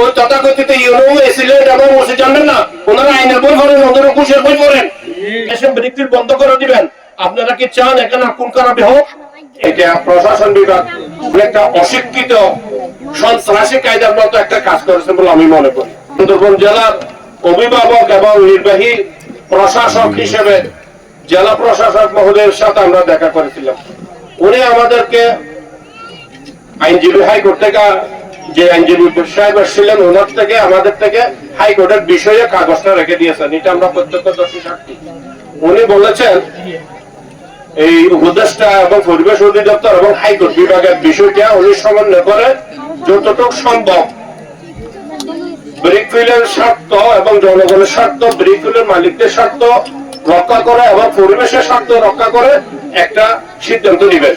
ওই তথাকথিত ইউনো এসিলেট এবং ওসি জানবেন না। ওনারা আইনের বই পড়েন ওনারা কুশের বই পড়েন। এসব বিক্রির বন্ধ করে দিবেন। আপনারা কি চান এখানে আকুল করাবে হোক? এটা প্রশাসন বিভাগ একটা অশিক্ষিত, সন্ত্রাসী কায়দার মতো একটা কাজ করেছে বলে আমি মনে করি। সুন্দরবন জেলার অভিভাবক এবং নির্বাহী প্রশাসক হিসেবে জেলা প্রশাসক মহোদয়ের সাথে আমরা দেখা করেছিলাম। উনি আমাদেরকে আইনজীবী হাইকোর্ট থেকে যে আইনজীবী সাহেব এসেছিলেন ওনার থেকে, আমাদের থেকে হাইকোর্টের বিষয়ে কাগজটা রেখে দিয়েছেন। এটা আমরা প্রত্যক্ষদর্শী সাক্ষী। উনি বলেছেন, এই উপদেষ্টা এবং পরিবেশ অধিদপ্তর এবং হাইকোর্ট বিভাগের বিষয়টা উনি সমন্বয় করে যতটুকু সম্ভব ব্রিকফিলের স্বার্থ এবং জনগণের স্বার্থ, ব্রিকফিলের মালিকদের স্বার্থ রক্ষা করে এবং পরিবেশের স্বার্থ রক্ষা করে একটা সিদ্ধান্ত নেবেন।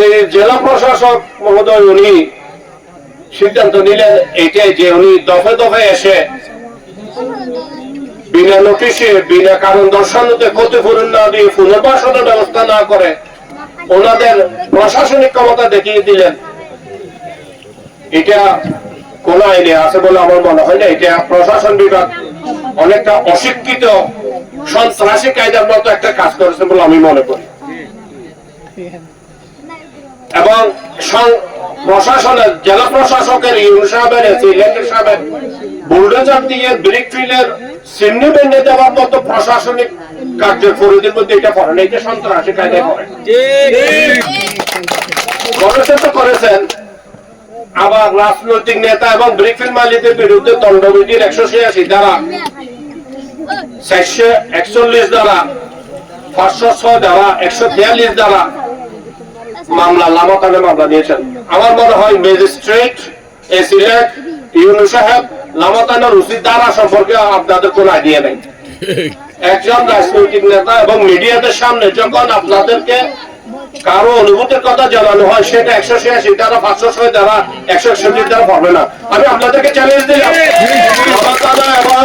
এই জেলা প্রশাসক মহোদয়, উনি সিদ্ধান্ত নিলেন এইটাই যে উনি দফে দফে এসে বিনা নোটিশে, বিনা কারণ দর্শানোতে ক্ষতিপূরণ না দিয়ে পুনর্বাসনের ব্যবস্থা না করে ওনাদের প্রশাসনিক ক্ষমতা দেখিয়ে দিলেন। এটা কোন আইনে আছে বলে আমার মনে হয় না। এটা প্রশাসন বিভাগ অনেকটা অশিক্ষিত, সন্ত্রাসী কায়দার মতো একটা কাজ করেছে বলে আমি মনে করি। এবং প্রশাসনের, জেলা প্রশাসকের ইউন সাহেবের সাহেবের, বুলডোজার দিয়ে ব্রিক ফিলের সিমনি বেঁধে দেওয়ার মতো প্রশাসনিক কার্যের মধ্যে এটা না এটা সন্ত্রাসী কায়দায় তো করেছেন। আবার রাজনৈতিক নেতা এবং ব্রিকফিল মালিকদের বিরুদ্ধে দণ্ডবিধির একশো ছিয়াশি দ্বারা, চারশো একচল্লিশ দ্বারা, পাঁচশো ছয় দ্বারা, একশো তেয়াল্লিশ দ্বারা মামলা লামাতানে মামলা নিয়েছেন। আমার মনে হয় ম্যাজিস্ট্রেট এ সিলেট ইউনু সাহেব লামাতানের উচিত দ্বারা সম্পর্কে আপনাদের কোনো আইডিয়া নেই। একজন রাজনৈতিক নেতা এবং মিডিয়াদের সামনে যখন আপনাদেরকে কারও অনুভূতির কথা জানানো হয় সেটা একশো ছিয়াশি দ্বারা পাঁচশো ছয় দ্বারা একশো একষট্টি দ্বারা পারবে না। আমি আপনাদেরকে চ্যালেঞ্জ দিলাম। এবং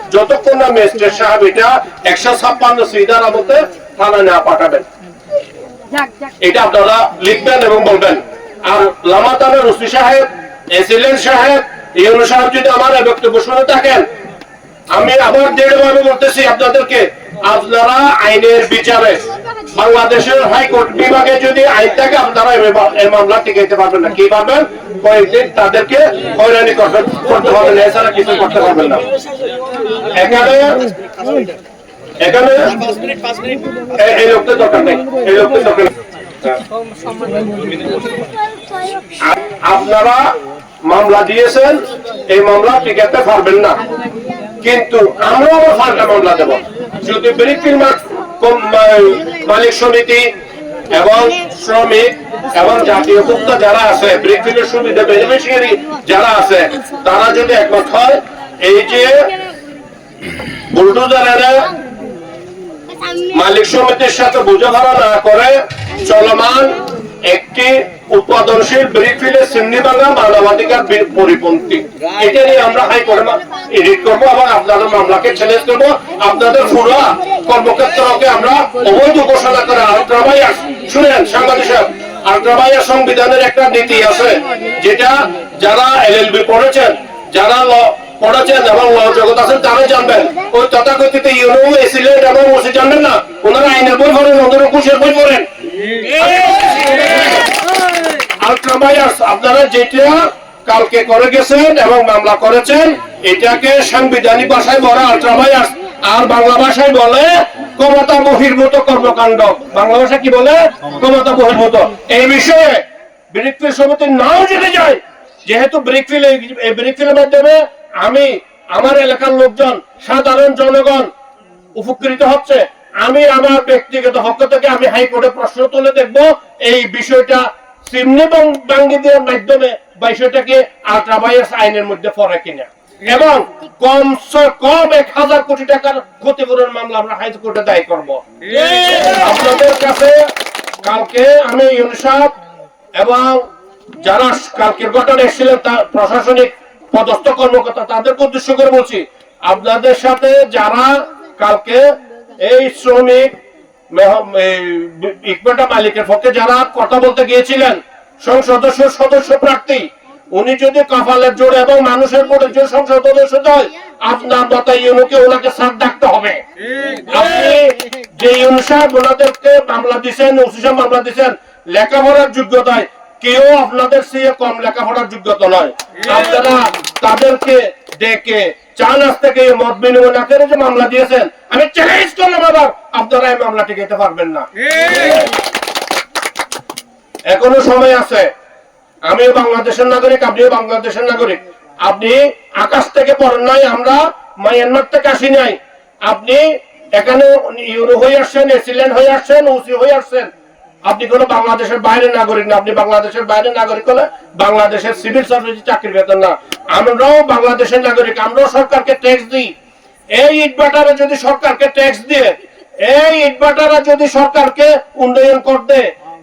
যতক্ষণ না ম্যাজিস্ট্রেট সাহেব এটা একশো ছাপ্পান্ন সিদার মধ্যে থানায় না পাঠাবেন। এটা আপনারা লিখবেন এবং বলবেন। আর লামাতানের রুসি সাহেব এসিলেন সাহেব ইউনু সাহেব যদি আমার বক্তব্য শুনে থাকেন আমি আবার দৃঢ়ভাবে বলতেছি আপনাদেরকে আপনারা আইনের বিচারে বাংলাদেশের হাইকোর্ট বিভাগে যদি আইন থাকে আপনারা এই এই মামলা টিকাইতে পারবেন না। কি পারবেন? কয়েকদিন তাদেরকে হয়রানি করতে করতে পারবেন এছাড়া কিছু করতে পারবেন না। আপনারা মামলা দিয়েছেন, এই মামলা টিকাতে পারবেন না। কিন্তু আমরাও আবার মামলা দেব। যদি মালিক সমিতি এবং শ্রমিক এবং জাতীয় ভোক্তা যারা আছে ব্রিকফিলের সুবিধা বেনিফিশিয়ারি যারা আছে, তারা যদি একমত হয়, এই যে বুলডোজারেরা মালিক সমিতির সাথে বোঝাপড়া না করে চলমান একটি উৎপাদনশীল ব্রিকফিলের সিমনি ভাঙা মানবাধিকার পরিপন্থী। এটা নিয়ে আমরা হাইকোর্টে এডিট করব এবং আপনাদের মামলাকে চ্যালেঞ্জ করব আপনাদের পুরো কর্মক্ষেত্রকে আমরা অবৈধ ঘোষণা করে আলট্রাভাইয়ার শুনেন সাংবাদিক সাহেব আলট্রাভাইয়ার সংবিধানের একটা নীতি আছে, যেটা যারা এলএলবি পড়েছেন, যারা ল এবং ল জগৎ আছেন তারা জানবেন। ওই তথাকথিত ইউনো এসিলেট এবং ওসি জানবেন না? ওনারা আইনের বই পড়েন ওদের কুশের বই পড়েন। আপনারা যেটা কালকে করে গেছেন এবং মামলা করেছেন, এটাকে সাংবিধানিক ভাষায় বলা আলট্রাভাইয়ার্স আর বাংলা ভাষায় বলে ক্ষমতা বহির্ভূত কর্মকাণ্ড। বাংলা ভাষা কি বলে? ক্ষমতা বহির্ভূত। এই বিষয়ে ব্রিকফিল সমিতির নাম জেনে যায় যেহেতু ব্রিকফিল এই ব্রিকফিলের মাধ্যমে আমি, আমার এলাকার লোকজন, সাধারণ জনগণ উপকৃত হচ্ছে। আমি আমার ব্যক্তিগত পক্ষ থেকে আমি হাইকোর্টে প্রশ্ন তুলে দেখব। এই বিষয়টা সিমনি দেওয়ার মাধ্যমে বিষয়টাকে আল্ট্রাভাইরাস আইনের মধ্যে পড়ে কিনা? এবং কম এক হাজার কোটি টাকার ক্ষতিপূরণ মামলা আমরা হাইকোর্টে দায়ী করব। আপনাদের কাছে কালকে আমি ইউনিসাফ এবং যারা কালকের ঘটনা এসেছিলেন তার প্রশাসনিক পদস্থ কর্মকর্তা তাদেরকে উদ্দেশ্য করে বলছি, আপনাদের সাথে যারা কালকে এই শ্রমিক ইকবাটা মালিকের পক্ষে যারা কথা বলতে গিয়েছিলেন সংসদ সদস্য প্রার্থী, উনি যদি কপালের জোর এবং মানুষের ভোটে যে সংসদ সদস্য হয়, আপনার মতো ইউনুকে ওনাকে সাথ ডাকতে হবে। আপনি যে অনুসার ওনাদেরকে মামলা দিচ্ছেন ওসিসা মামলা দিচ্ছেন লেখাপড়ার যোগ্যতায় কেউ আপনাদের চেয়ে কম লেখাপড়ার যোগ্যতা নয়। আপনারা তাদেরকে ডেকে চা মত বিনিময় না করে যে মামলা দিয়েছেন, আমি চ্যালেঞ্জ করলাম আবার। আপনারা এই মামলা পারবেন না। এখনও সময় আছে। আমিও বাংলাদেশের নাগরিক, আপনিও বাংলাদেশের নাগরিক। আপনি আকাশ থেকে পড়েন নাই, আমরা মায়ানমার থেকে আসি নাই। আপনি এখানে ইউরো হয়ে আসছেন এসিল্যান্ড হয়ে আসছেন ওসি হয়ে আসছেন। আপনি কোনো বাংলাদেশের বাইরে নাগরিক না, আপনি বাংলাদেশের বাইরে নাগরিক হলে বাংলাদেশের সিভিল সার্ভিস চাকরি বেতন না। আমরাও বাংলাদেশের নাগরিক, আমরাও সরকারকে ট্যাক্স দিই। এই ইটভাটারে যদি সরকারকে ট্যাক্স দিয়ে, এই ইটভাটারা যদি সরকারকে উন্নয়ন করতে,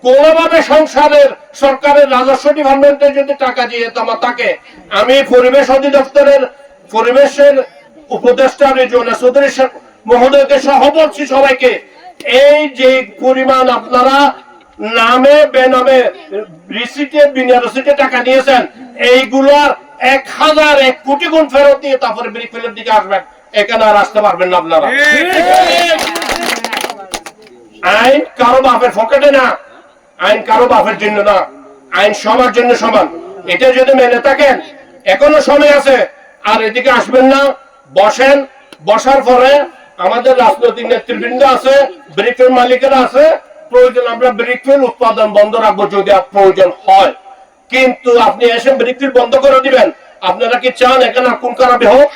কোনোভাবে সংসারের, সরকারের রাজস্ব ডিপার্টমেন্টে যদি টাকা দিয়ে তোমা থাকে আমি পরিবেশ অধিদপ্তরের, পরিবেশের উপদেষ্টা রিজওয়ানা চৌধুরী মহোদয়কে সহ বলছি সবাইকে, এই যে পরিমাণ আপনারা নামে বেনামে রিসিটে বিনা রিসিটে টাকা নিয়েছেন এইগুলার এক হাজার এক কোটি গুণ ফেরত দিয়ে তারপরে ব্রিকফিলের দিকে আসবেন। এখানে আর আসতে পারবেন না আপনারা। আইন কারও বাপের পকেটে না। আইন কারও বাপের জন্য না। আইন সবার জন্য সমান। এটা যদি মেনে থাকেন এখনও সময় আছে। আর এদিকে আসবেন না। বসেন। বসার পরে আমাদের রাজনৈতিক নেতৃবৃন্দ আছে ব্রিকফিল মালিকেরা আছে। প্রয়োজন, আমরা ব্রিকফিল উৎপাদন বন্ধ রাখব যদি প্রয়োজন হয়। কিন্তু আপনি এসে ব্রিকফিল বন্ধ করে দিবেন। আপনারা কি চান এখানে কোন খারাপে হোক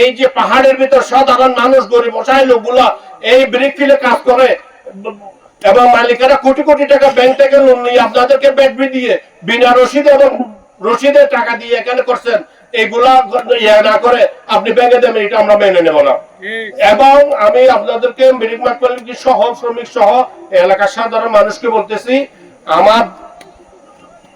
এই যে পাহাড়ের ভিতর সাধারণ মানুষ, গরিব, অসহায় লোকগুলা এই ব্রিকফিলে কাজ করে, এবং মালিকেরা কোটি কোটি টাকা ব্যাংক থেকে লোন নিয়ে আপনাদেরকে ব্যাটবি দিয়ে, বিনা রসিদ এবং রসিদে টাকা দিয়ে এখানে করছেন? এগুলা ইয়ে না করে আপনি ব্যাংকে দেবেন এটা আমরা মেনে নেব না। এবং আমি আপনাদেরকে মিরিক মার্কেট সহ, শ্রমিক সহ, এলাকার সাধারণ মানুষকে বলতেছি, আমার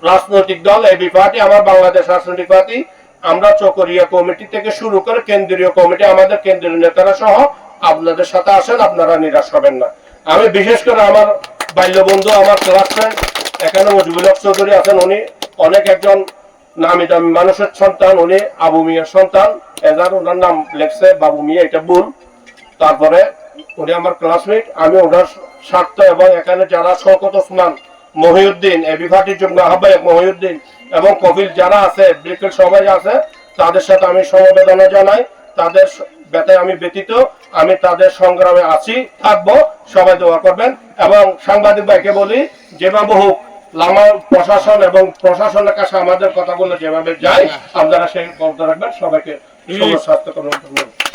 রাজনৈতিক দল এবি পার্টি আমার বাংলাদেশ রাজনৈতিক পার্টি, আমরা চকরিয়া কমিটি থেকে শুরু করে কেন্দ্রীয় কমিটি, আমাদের কেন্দ্রীয় নেতারা সহ আপনাদের সাথে আসেন, আপনারা নিরাশ হবেন না। আমি বিশেষ করে আমার বাল্য বন্ধু, আমার ক্লাসমেট এখানে মজিবুল চৌধুরী আছেন, উনি অনেক একজন নামি দামি মানুষের সন্তান, উনি আবু মিয়ার সন্তান। এজার ওনার নাম লেখছে বাবু মিয়া, এটা ভুল। তারপরে উনি আমার ক্লাসমেট আমি ওনার স্বার্থ এবং এখানে যারা শওকত ওসমান, মহিউদ্দিন এবি পার্টির যুগ্ম আহ্বায়ক মহিউদ্দিন এবং কপিল যারা আছে ব্রিকেট সবাই আছে, তাদের সাথে আমি সমবেদনা জানাই। তাদের ব্যথায় আমি ব্যতীত, আমি তাদের সংগ্রামে আছি, থাকব। সবাই দোয়া করবেন। এবং সাংবাদিক ভাইকে বলি যেভাবে হোক লামা প্রশাসন এবং প্রশাসনের কাছে আমাদের কথাগুলো যেভাবে যায় আপনারা সেই কথা রাখবেন সবাইকে স্বাস্থ্য করবেন